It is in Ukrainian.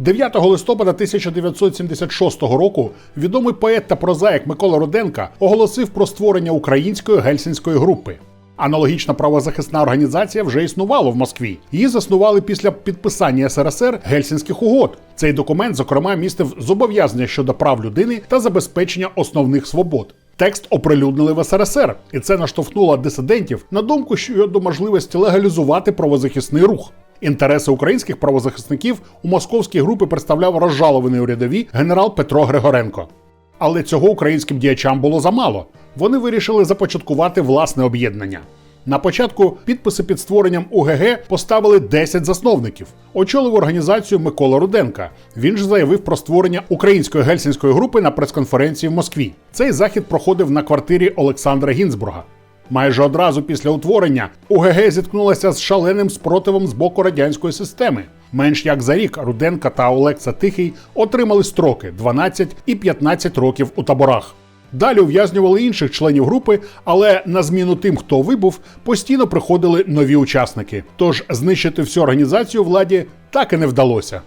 9 листопада 1976 року відомий поет та прозаїк Микола Руденка оголосив про створення української гельсінської групи. Аналогічна правозахисна організація вже існувала в Москві. Її заснували після підписання СРСР Гельсінських угод. Цей документ, зокрема, містив зобов'язання щодо прав людини та забезпечення основних свобод. Текст оприлюднили в СРСР, і це наштовхнуло дисидентів на думку щодо можливості легалізувати правозахисний рух. Інтереси українських правозахисників у московській групі представляв розжалований у рядові генерал Петро Григоренко. Але цього українським діячам було замало. Вони вирішили започаткувати власне об'єднання. На початку підписи під створенням УГГ поставили 10 засновників. Очолив організацію Микола Руденка. Він ж заявив про створення української гельсінської групи на прес-конференції в Москві. Цей захід проходив на квартирі Олександра Гінзбурга. Майже одразу після утворення УГГ зіткнулася з шаленим спротивом з боку радянської системи. Менш як за рік Руденка та Олекса Тихий отримали строки 12 і 15 років у таборах. Далі ув'язнювали інших членів групи, але на зміну тим, хто вибув, постійно приходили нові учасники. Тож знищити всю організацію владі так і не вдалося.